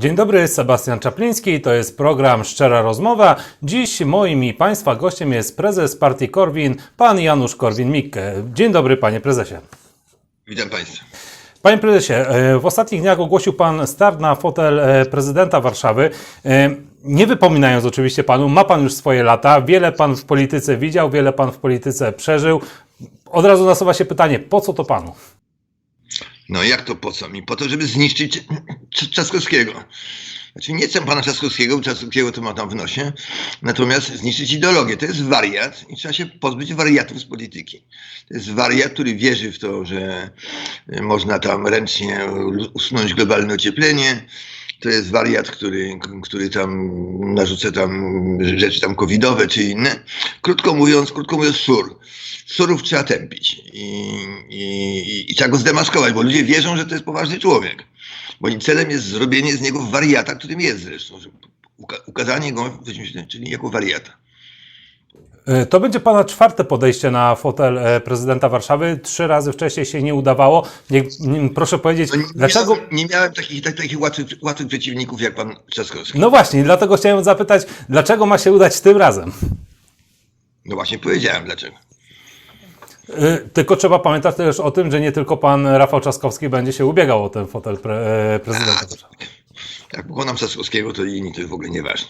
Dzień dobry, Sebastian Czapliński, to jest program Szczera Rozmowa. Dziś moim i Państwa gościem jest prezes partii Korwin, pan Janusz Korwin-Mikke. Dzień dobry, panie prezesie. Witam Państwa. Panie prezesie, e, w ostatnich dniach ogłosił pan start na fotel e, prezydenta Warszawy. E, Nie wypominając oczywiście panu, ma pan już swoje lata, wiele pan w polityce widział, wiele pan w polityce przeżył. Od razu nasuwa się pytanie, po co to panu? No jak to po co mi? Po to, żeby zniszczyć Cz- Trzaskowskiego. Znaczy nie chcę pana Trzaskowskiego, bo Trzaskowskiego to ma tam w nosie, natomiast zniszczyć ideologię. To jest wariat i trzeba się pozbyć wariatów z polityki. To jest wariat, który wierzy w to, że y, można tam ręcznie usunąć globalne ocieplenie. To jest wariat, który, który tam narzuca tam rzeczy tam covidowe czy inne. Krótko mówiąc, krótko mówiąc, sur. Surów trzeba tępić i, i, i, trzeba go zdemaskować, bo ludzie wierzą, że to jest poważny człowiek. Bo i celem jest zrobienie z niego wariata, którym jest zresztą. uka- Ukazanie go, czyli jako wariata. E, To będzie pana czwarte podejście na fotel e, prezydenta Warszawy. Trzy razy wcześniej się nie udawało. Niech, m, proszę powiedzieć, nie, dlaczego... Nie miałem takich, tak, takich łatwych, łatwych przeciwników jak pan Trzaskowski. No właśnie, dlatego chciałem zapytać, dlaczego ma się udać tym razem? No właśnie powiedziałem dlaczego. E, Tylko trzeba pamiętać też o tym, że nie tylko pan Rafał Trzaskowski będzie się ubiegał o ten fotel pre, prezydenta Warszawy. Jak pokonam Trzaskowskiego, to inni to jest w ogóle nieważne.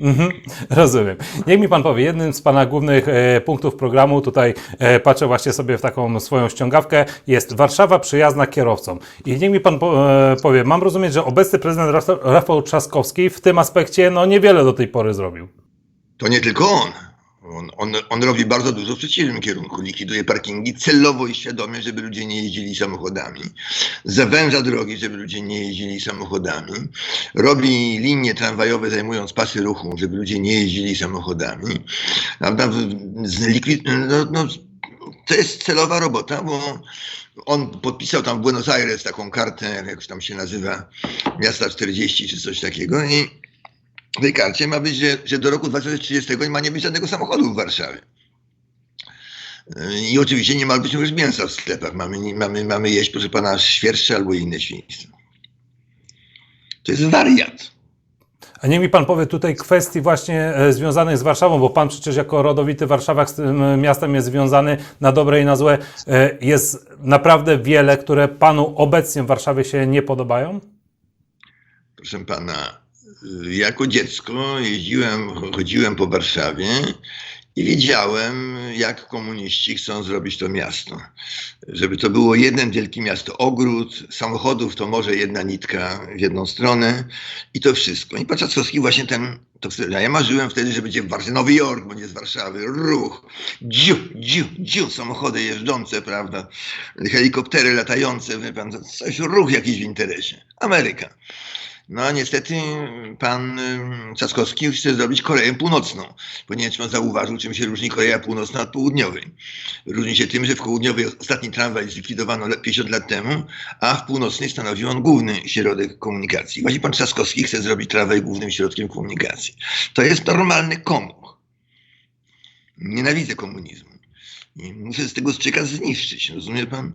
Mhm, rozumiem. Niech mi pan powie, jednym z pana głównych e, punktów programu, tutaj e, patrzę właśnie sobie w taką swoją ściągawkę, jest Warszawa przyjazna kierowcom. I niech mi pan po, e, powie, mam rozumieć, że obecny prezydent Rafał- Rafał Trzaskowski w tym aspekcie no niewiele do tej pory zrobił. To nie tylko on. On, on. on robi bardzo dużo w przeciwnym kierunku. Likwiduje parkingi celowo i świadomie, żeby ludzie nie jeździli samochodami. Zawęża drogi, żeby ludzie nie jeździli samochodami. Robi linie tramwajowe, zajmując pasy ruchu, żeby ludzie nie jeździli samochodami. No, no, to jest celowa robota, bo on podpisał tam w Buenos Aires taką kartę, jak tam się nazywa, miasta 40 czy coś takiego i w tej karcie ma być, że, że do roku 2030 nie ma nie być żadnego samochodu w Warszawie. I oczywiście nie ma być już mięsa w sklepach. Mamy, mamy, mamy jeść, proszę pana, świerszcze albo inne świństwo. To jest wariat. A niech mi pan powie tutaj kwestii właśnie e, związanych z Warszawą, bo pan przecież jako rodowity Warszawak z tym e, miastem jest związany na dobre i na złe. E, Jest naprawdę wiele, które panu obecnie w Warszawie się nie podobają? Proszę pana, jako dziecko jeździłem, chodziłem po Warszawie i wiedziałem, jak komuniści chcą zrobić to miasto. Żeby to było jeden wielki miasto ogród, samochodów to może jedna nitka w jedną stronę i to wszystko. I pan Trzaskowski właśnie ten, to wtedy, ja marzyłem wtedy, że będzie w Nowy Jork, bo nie z Warszawy, ruch, dziu, dziu, dziu, samochody jeżdżące, prawda, helikoptery latające, wie pan, coś, ruch jakiś w interesie. Ameryka. No niestety pan ym, Trzaskowski chce zrobić Koreę Północną, czy pan zauważył, czym się różni Korea Północna od południowej. Różni się tym, że w południowej ostatni tramwaj zlikwidowano le- 50 lat temu, a w północnej stanowił on główny środek komunikacji. Właśnie pan Trzaskowski chce zrobić tramwaj głównym środkiem komunikacji. To jest normalny komuch. Nienawidzę komunizmu. I muszę z tego strzeka zniszczyć, rozumie pan?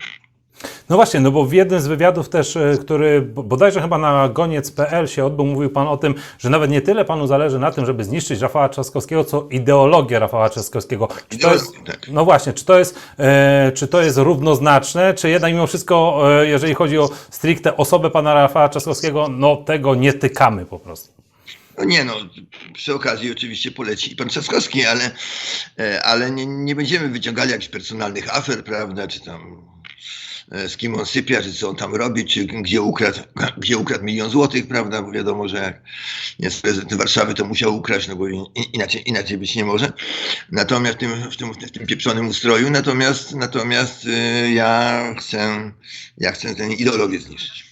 No właśnie, no bo w jednym z wywiadów też, e, który bo- bodajże chyba na goniec.pl się odbył, mówił Pan o tym, że nawet nie tyle Panu zależy na tym, żeby zniszczyć Rafała Trzaskowskiego, co ideologię Rafała Trzaskowskiego. Czy to jest, Ideologię, tak. no właśnie, czy to, jest, e, czy to jest równoznaczne, czy jednak mimo wszystko, e, jeżeli chodzi o stricte osobę Pana Rafała Trzaskowskiego, no tego nie tykamy po prostu. No nie no, przy okazji oczywiście poleci i pan Trzaskowski, ale, e, ale nie, nie będziemy wyciągali jakichś personalnych afer, prawda, czy tam z kim on sypia, czy co on tam robi, czy gdzie ukradł, gdzie ukradł milion złotych, prawda, bo wiadomo, że jak jest prezydent Warszawy, to musiał ukraść, no bo in- inaczej, inaczej być nie może. Natomiast w tym, w tym, w tym pieprzonym ustroju, natomiast, natomiast e, ja chcę, ja chcę tę ideologię zniszczyć.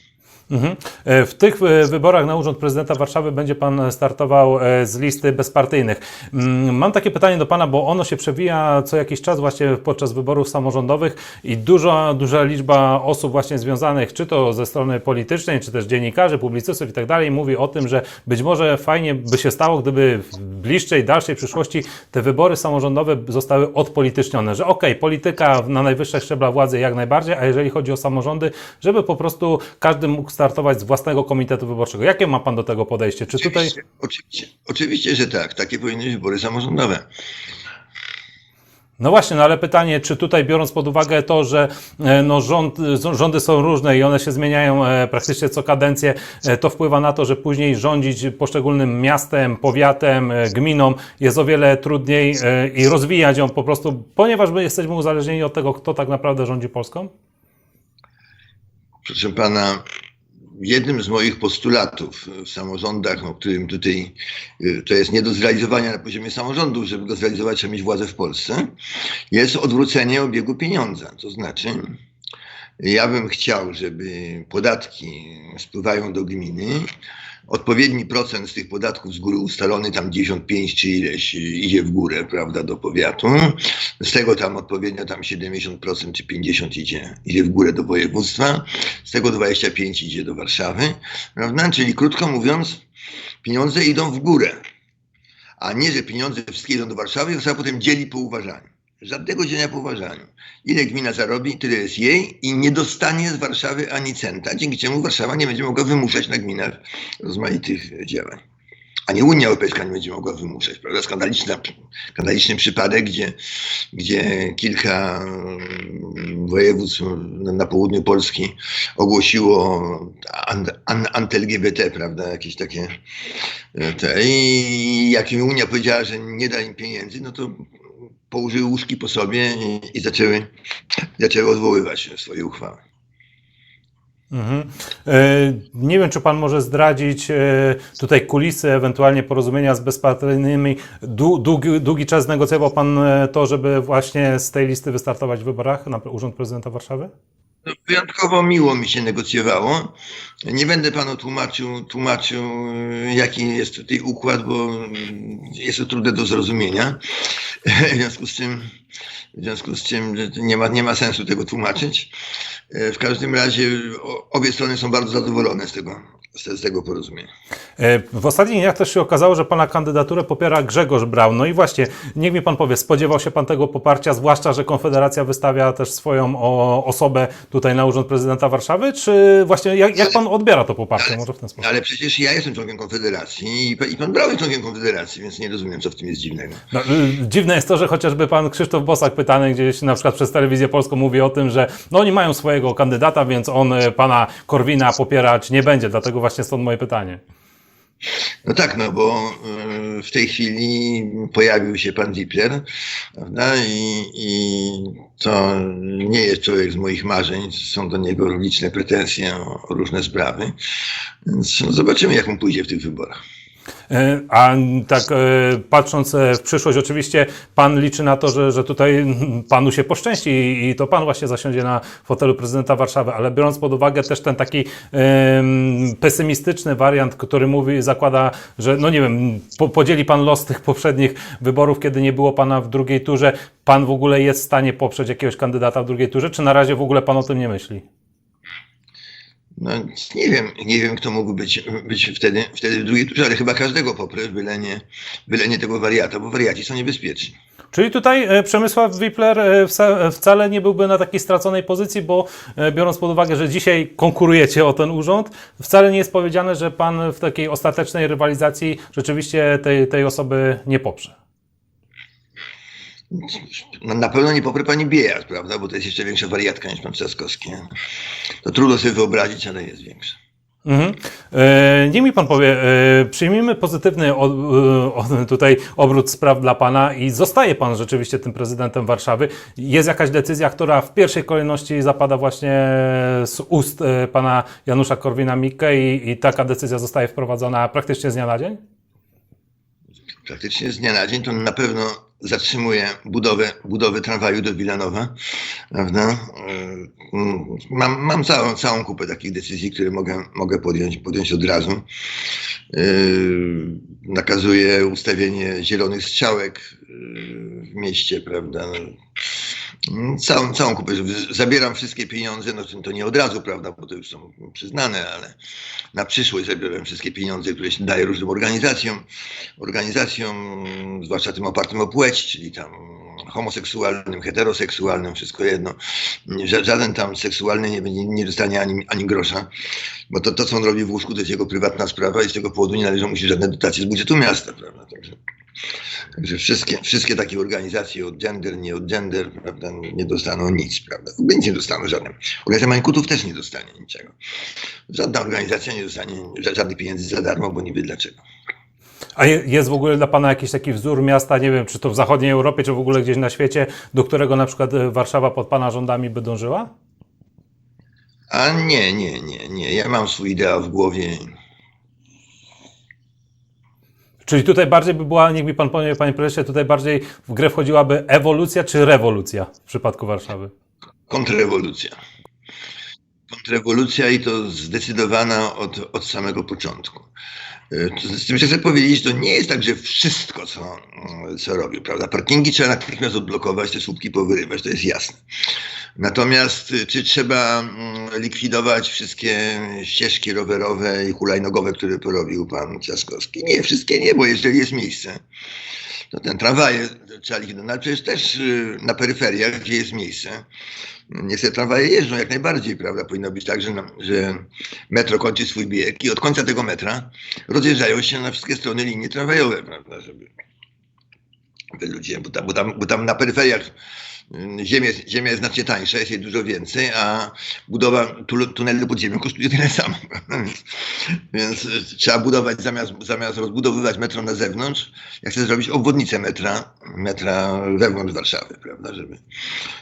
Mhm. E, W tych e, wyborach na urząd prezydenta Warszawy będzie pan startował e, z listy bezpartyjnych. Mm, Mam takie pytanie do pana, bo ono się przewija co jakiś czas właśnie podczas wyborów samorządowych i duża, duża liczba osób właśnie związanych, czy to ze strony politycznej, czy też dziennikarzy, publicystów i tak dalej, mówi o tym, że być może fajnie by się stało, gdyby w bliższej, dalszej przyszłości te wybory samorządowe zostały odpolitycznione, że okej, polityka na najwyższych szczeblach władzy jak najbardziej, a jeżeli chodzi o samorządy, żeby po prostu każdy mógł startować z własnego komitetu wyborczego. Jakie ma pan do tego podejście? Czy tutaj... Oczywiście, oczywiście, oczywiście, że tak. Takie powinny być wybory samorządowe. No właśnie, no ale pytanie, czy tutaj biorąc pod uwagę to, że e, no, rząd, rządy są różne i one się zmieniają e, praktycznie co kadencję, e, to wpływa na to, że później rządzić poszczególnym miastem, powiatem, gminą jest o wiele trudniej i rozwijać ją po prostu, ponieważ my jesteśmy uzależnieni od tego, kto tak naprawdę rządzi Polską? Proszę pana, jednym z moich postulatów w samorządach, o którym tutaj y, to jest nie do zrealizowania na poziomie samorządów, żeby go zrealizować, trzeba mieć władzę w Polsce, jest odwrócenie obiegu pieniądza. To znaczy, ja bym chciał, żeby podatki spływają do gminy. Odpowiedni procent z tych podatków z góry ustalony, tam 95 czy ileś idzie w górę, prawda, do powiatu. Z tego tam odpowiednio tam 70% czy 50% idzie, idzie w górę do województwa. Z tego 25 idzie do Warszawy, prawda? Czyli krótko mówiąc, pieniądze idą w górę. A nie, że pieniądze wszystkie idą do Warszawy, trzeba potem dzieli po uważaniu. Żadnego dzielenia po uważaniu. Ile gmina zarobi, tyle jest jej i nie dostanie z Warszawy ani centa, dzięki czemu Warszawa nie będzie mogła wymuszać na gminach rozmaitych działań. Ani Unia Europejska nie będzie mogła wymuszać, prawda? Skandaliczna, skandaliczny przypadek, gdzie, gdzie kilka mm, województw na, na południu Polski ogłosiło an, an, prawda? Jakieś takie e, te. I jak Unia powiedziała, że nie da im pieniędzy, no to położyły łóżki po sobie i, i zaczęły, zaczęły odwoływać swoje uchwały. Mhm. E, Nie wiem, czy pan może zdradzić e, tutaj kulisy, ewentualnie porozumienia z bezpartyjnymi. Dłu- Długi, długi czas negocjował pan e, to, żeby właśnie z tej listy wystartować w wyborach na Urząd Prezydenta Warszawy? No, wyjątkowo miło mi się negocjowało. Nie będę panu tłumaczył, tłumaczył, jaki jest tutaj układ, bo jest to trudne do zrozumienia. W związku z czym, w związku z czym nie ma, nie ma sensu tego tłumaczyć. E, W każdym razie obie strony są bardzo zadowolone z tego, z, tego porozumienia. E, W ostatnich dniach też się okazało, że pana kandydaturę popiera Grzegorz Braun. No i właśnie, niech mi pan powie, spodziewał się pan tego poparcia, zwłaszcza, że Konfederacja wystawia też swoją o, osobę tutaj na Urząd Prezydenta Warszawy, czy właśnie jak, jak pan odbiera to poparcie? Może w ten sposób. Ale przecież ja jestem członkiem Konfederacji i, i pan Braun jest członkiem Konfederacji, więc nie rozumiem, co w tym jest dziwnego. No, y, dziwne jest to, że chociażby pan Krzysztof Bosak pytany gdzieś na przykład przez telewizję polską mówi o tym, że no oni mają swojego kandydata, więc on y, pana Korwina popierać nie będzie, dlatego właśnie stąd moje pytanie. No tak, no bo y, w tej chwili pojawił się pan Wipler, prawda? I, I to nie jest człowiek z moich marzeń, są do niego liczne pretensje o, różne sprawy. Więc zobaczymy, jak mu pójdzie w tych wyborach. E, A tak e, patrząc e, w przyszłość, oczywiście pan liczy na to, że, że tutaj panu się poszczęści i- to pan właśnie zasiądzie na fotelu prezydenta Warszawy, ale biorąc pod uwagę też ten taki em, pesymistyczny wariant, który mówi, zakłada, że no nie wiem, po, podzieli pan los tych poprzednich wyborów, kiedy nie było pana w drugiej turze, pan w ogóle jest w stanie poprzeć jakiegoś kandydata w drugiej turze, czy na razie w ogóle pan o tym nie myśli? No nie wiem, nie wiem, kto mógł być, być wtedy, wtedy w drugiej turze, ale chyba każdego poprę, byle nie, byle nie tego wariata, bo wariaci są niebezpieczni. Czyli tutaj e, Przemysław Wipler e, wca- wcale nie byłby na takiej straconej pozycji, bo e, biorąc pod uwagę, że dzisiaj konkurujecie o ten urząd, wcale nie jest powiedziane, że pan w takiej ostatecznej rywalizacji rzeczywiście tej, tej osoby nie poprze. Na pewno nie poprę pani Biejat, prawda, bo to jest jeszcze większa wariatka niż pan Trzaskowski. To trudno sobie wyobrazić, ale jest większa. Mhm. E, niech mi pan powie, e, przyjmijmy pozytywny o, e, o, tutaj obrót spraw dla pana i zostaje pan rzeczywiście tym prezydentem Warszawy. Jest jakaś decyzja, która w pierwszej kolejności zapada właśnie z ust e, pana Janusza Korwina-Mikke i, i taka decyzja zostaje wprowadzona praktycznie z dnia na dzień? praktycznie z dnia na dzień, to na pewno zatrzymuje budowę, budowę tramwaju do Wilanowa, prawda? Mm, Mam, mam całą, całą kupę takich decyzji, które mogę, mogę podjąć, podjąć od razu. Yy, Nakazuję ustawienie zielonych strzałek yy, w mieście, prawda? Całą, całą kupę. Zabieram wszystkie pieniądze, no to nie od razu, prawda, bo to już są przyznane, ale na przyszłość zabieram wszystkie pieniądze, które się daje różnym organizacjom, organizacjom, zwłaszcza tym opartym o płeć, czyli tam homoseksualnym, heteroseksualnym, wszystko jedno. Ża- Żaden tam seksualny nie, będzie, nie dostanie ani, ani grosza, bo to, to, co on robi w łóżku, to jest jego prywatna sprawa i z tego powodu nie należą mu się żadne dotacje z budżetu miasta, prawda, także... Także wszystkie, wszystkie takie organizacje od gender, nie od gender, prawda, nie dostaną nic, prawda? Nic nie dostaną żadnym. Organizacja Mańkutów też nie dostanie niczego. Żadna organizacja nie dostanie ża- żadnych pieniędzy za darmo, bo niby dlaczego. A je- jest w ogóle dla Pana jakiś taki wzór miasta, nie wiem, czy to w zachodniej Europie, czy w ogóle gdzieś na świecie, do którego na przykład e, Warszawa pod Pana rządami by dążyła? A nie, nie, nie, nie. Ja mam swój ideał w głowie. Czyli tutaj bardziej by była, niech mi Pan powie, Panie Prezesie, tutaj bardziej w grę wchodziłaby ewolucja czy rewolucja w przypadku Warszawy? Kontrrewolucja. Kontrrewolucja i to zdecydowana od, od samego początku. Y, Z tym, że chcę powiedzieć, to nie jest tak, że wszystko, co, co robił, prawda? Parkingi trzeba natychmiast odblokować, te słupki powyrywać, to jest jasne. Natomiast y, czy trzeba mm, likwidować wszystkie ścieżki rowerowe i hulajnogowe, które porobił pan Ciaskowski? Nie, wszystkie nie, bo jeżeli jest miejsce, to ten tramwaje trzeba likwidować. No, przecież też y, na peryferiach, gdzie jest miejsce, niestety tramwaje jeżdżą jak najbardziej, prawda? Powinno być tak, że, że metro kończy swój bieg i od końca tego metra rozjeżdżają się na wszystkie strony linie tramwajowe, prawda? Żeby ludzie, bo tam, bo, tam, bo tam na peryferiach ziemia, jest- ziemia jest znacznie tańsza, jest jej dużo więcej, a budowa tu- tunelu pod ziemią kosztuje tyle samo. Więc, więc y, trzeba budować, zamiast, zamiast rozbudowywać metro na zewnątrz, ja chcę zrobić obwodnicę metra, metra wewnątrz Warszawy, prawda, żeby,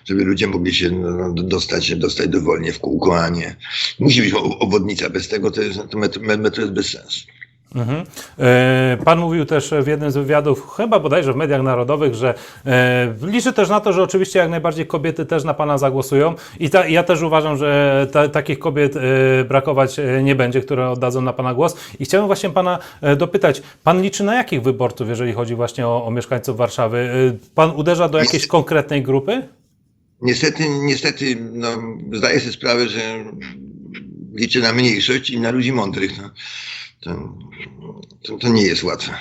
żeby ludzie mogli się no, no, dostać, dostać dowolnie w kółko, a nie. Musi być obwodnica, bez tego to, jest, to metro, metro jest bez sensu. Mhm. E, Pan mówił też w jednym z wywiadów, chyba bodajże w mediach narodowych, że e, liczy też na to, że oczywiście jak najbardziej kobiety też na Pana zagłosują i ta, ja też uważam, że ta, takich kobiet e, brakować nie będzie, które oddadzą na Pana głos. I chciałem właśnie Pana dopytać, Pan liczy na jakich wyborców, jeżeli chodzi właśnie o, o mieszkańców Warszawy? Pan uderza do jakiejś konkretnej grupy? Niestety, niestety, no, zdaję sobie sprawę, że liczę na mniejszość i na ludzi mądrych. No. To, to, to nie jest łatwe.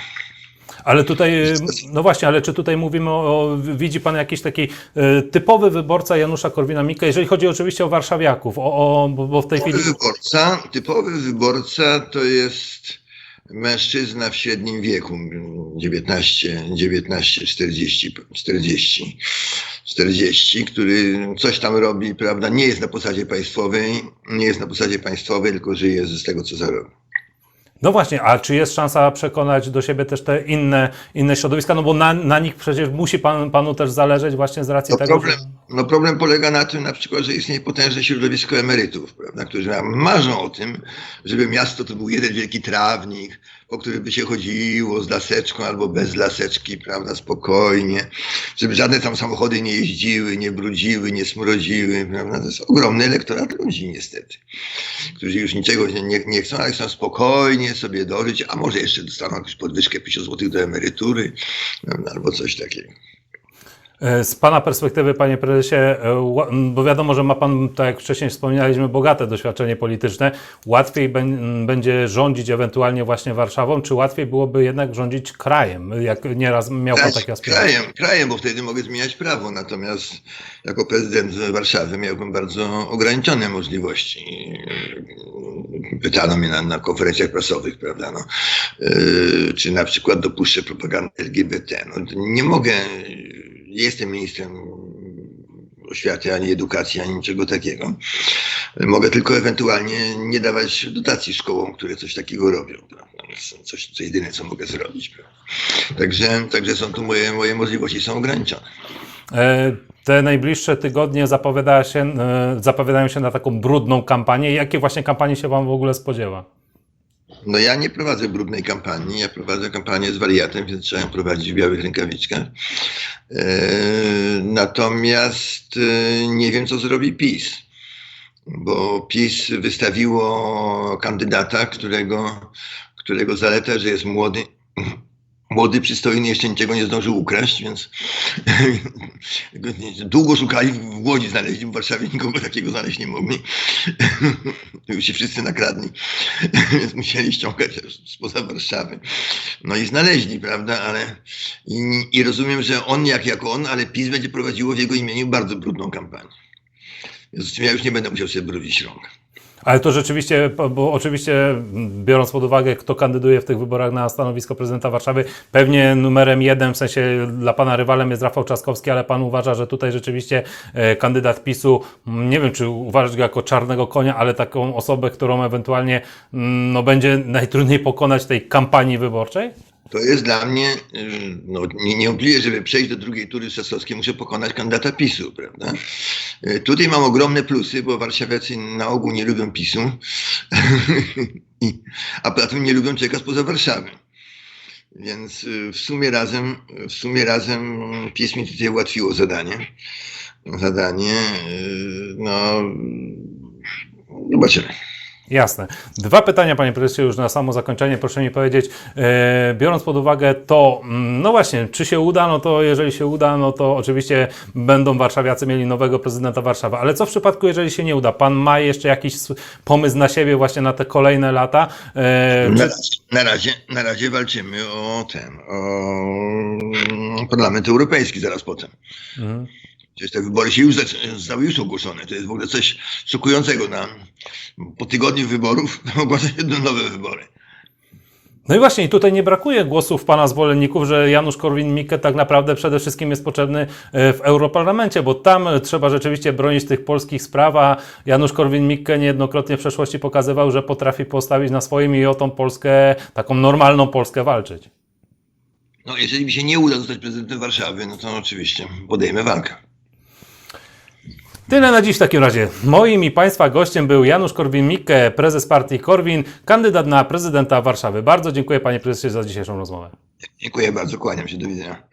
Ale tutaj, e, no właśnie, ale czy tutaj mówimy o, widzi Pan jakiś taki e, typowy wyborca Janusza Korwina-Mikke, jeżeli chodzi oczywiście o warszawiaków, o, o, bo, w tej chwili... Typowy wyborca, typowy wyborca to jest mężczyzna w średnim wieku, 19, 19 40, 40, 40, który coś tam robi, prawda, nie jest na posadzie państwowej, nie jest na posadzie państwowej, tylko żyje z tego, co zarobi. No właśnie, a czy jest szansa przekonać do siebie też te inne, inne środowiska? No bo na, na nich przecież musi pan, panu też zależeć właśnie z racji No tego, problem, że... no problem polega na tym na przykład, że istnieje potężne środowisko emerytów, prawda, którzy marzą o tym, żeby miasto to był jeden wielki trawnik, po którym by się chodziło z laseczką albo bez laseczki, prawda, spokojnie, żeby żadne tam samochody nie jeździły, nie brudziły, nie smrodziły, prawda. To jest ogromny elektorat ludzi niestety, którzy już niczego nie, nie, chcą, ale chcą spokojnie sobie dożyć, a może jeszcze dostaną jakąś podwyżkę 50 zł do emerytury, prawda, albo coś takiego. E, Z pana perspektywy, panie prezesie, e, bo wiadomo, że ma pan, tak jak wcześniej wspominaliśmy, bogate doświadczenie polityczne, łatwiej będzie rządzić ewentualnie właśnie Warszawą, czy łatwiej byłoby jednak rządzić krajem, jak nieraz miał pan Kraj- takie aspiracje? krajem, krajem, bo wtedy mogę zmieniać prawo. Natomiast jako prezydent Warszawy miałbym bardzo ograniczone możliwości. Pytano mnie na, na konferencjach prasowych, prawda, no, yy, czy na przykład dopuszczę propagandę LGBT. No, nie mogę, nie jestem ministrem oświaty, ani edukacji, ani niczego takiego. Mogę tylko ewentualnie nie dawać dotacji szkołom, które coś takiego robią. Prawda? Coś, co jedyne, co mogę zrobić. Także, także są tu moje, moje możliwości, są ograniczone. E, Te najbliższe tygodnie zapowiada się, e, zapowiadają się na taką brudną kampanię. Jakie właśnie kampanii się pan w ogóle spodziewa? No ja nie prowadzę brudnej kampanii, ja prowadzę kampanię z wariatem, więc trzeba ją prowadzić w białych rękawiczkach. E, natomiast e, nie wiem, co zrobi PiS, bo PiS wystawiło kandydata, którego, którego zaleta, że jest młody, młody, przystojny, jeszcze niczego nie zdążył ukraść, więc długo szukali, w Łodzi znaleźli, w Warszawie nikogo takiego znaleźć nie mogli. Już się wszyscy nakradli, więc musieli ściągać spoza Warszawy. No i znaleźli, prawda, ale i, i rozumiem, że on jak, jak on, ale PiS będzie prowadziło w jego imieniu bardzo brudną kampanię. Z ja już nie będę musiał sobie brudzić rąk. Ale to rzeczywiście, bo oczywiście mm, biorąc pod uwagę, kto kandyduje w tych wyborach na stanowisko prezydenta Warszawy, pewnie numerem jeden, w sensie dla pana rywalem jest Rafał Trzaskowski, ale pan uważa, że tutaj rzeczywiście e, kandydat PiSu, m, nie wiem czy uważać go jako czarnego konia, ale taką osobę, którą ewentualnie mm, no, będzie najtrudniej pokonać tej kampanii wyborczej? To jest dla mnie, y, no nie- niewątpliwie, żeby przejść do drugiej tury Sasowskiej, muszę pokonać kandydata PiSu, prawda? Y, Tutaj mam ogromne plusy, bo warszawiacy na ogół nie lubią PiSu, a poza tym nie lubią człowieka spoza Warszawy. Więc y, w sumie razem, w sumie razem PiS mi tutaj ułatwiło zadanie. Zadanie, y, no zobaczymy. Jasne. Dwa pytania, panie prezesie, już na samo zakończenie. Proszę mi powiedzieć, e, biorąc pod uwagę to, mm, no właśnie, czy się uda, no to jeżeli się uda, no to oczywiście będą warszawiacy mieli nowego prezydenta Warszawy. Ale co w przypadku, jeżeli się nie uda? Pan ma jeszcze jakiś pomysł na siebie właśnie na te kolejne lata? E, Na na, razie, na razie walczymy o ten, o Parlament Europejski zaraz potem. Mhm. Przecież te wybory się już zostały już ogłoszone. To jest w ogóle coś szokującego. Na, po tygodniu wyborów ogłasza się nowe wybory. No i właśnie, tutaj nie brakuje głosów pana zwolenników, że Janusz Korwin-Mikke tak naprawdę przede wszystkim jest potrzebny e, w Europarlamencie, bo tam e, trzeba rzeczywiście bronić tych polskich spraw, a Janusz Korwin-Mikke niejednokrotnie w przeszłości pokazywał, że potrafi postawić na swoim i o tą Polskę, taką normalną Polskę walczyć. No, jeżeli mi się nie uda zostać prezydentem Warszawy, no to oczywiście podejmę walkę. Tyle na dziś w takim razie. Moim i Państwa gościem był Janusz Korwin-Mikke, prezes partii Korwin, kandydat na prezydenta Warszawy. Bardzo dziękuję Panie Prezesie za dzisiejszą rozmowę. Dziękuję bardzo, kłaniam się, do widzenia.